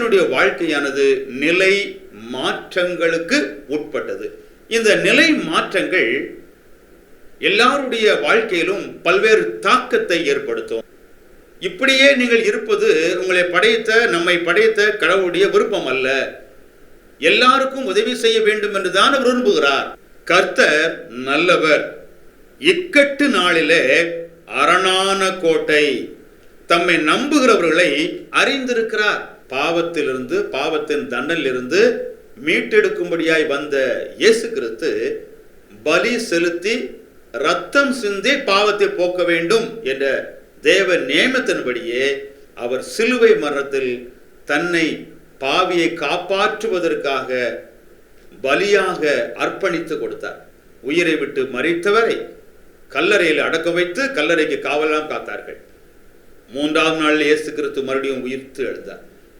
மனிதனுடைய வாழ்க்கையானது நிலை மாற்றங்களுக்கு உட்பட்டது. இந்த நிலை மாற்றங்கள் எல்லாருடைய வாழ்க்கையிலும் பல்வேறு தாக்கத்தை ஏற்படுத்தும். இப்படியே நீங்கள் இருப்பது உங்களை படைத்த நம்மை படைத்த கடவுளுடைய விருப்பம் அல்ல. எல்லாருக்கும் உதவி செய்ய வேண்டும் என்று தான் விரும்புகிறார். கர்த்தர் நல்லவர். இக்கட்டு நாளிலே அரணான கோட்டை தம்மை நம்புகிறவர்களை அறிந்திருக்கிறார். பாவத்திலிருந்து பாவத்தின் தண்டனிலிருந்து மீட்டெடுக்கும்படியாய் வந்த இயேசு கிறிஸ்து பலி செலுத்தி ரத்தம் சிந்தி பாவத்தை போக்க வேண்டும் என்ற தேவ நியமத்தின்படியே அவர் சிலுவை மரணத்தில் தன்னை பாவியை காப்பாற்றுவதற்காக பலியாக அர்ப்பணித்து கொடுத்தார். உயிரை விட்டு மறித்தவரை கல்லறையில் அடக்க வைத்து கல்லறைக்கு காவலாம் காத்தார்கள். மூன்றாம் நாள் இயேசு கிறிஸ்து மறுபடியும் உயிர்த்து எழுந்தார்.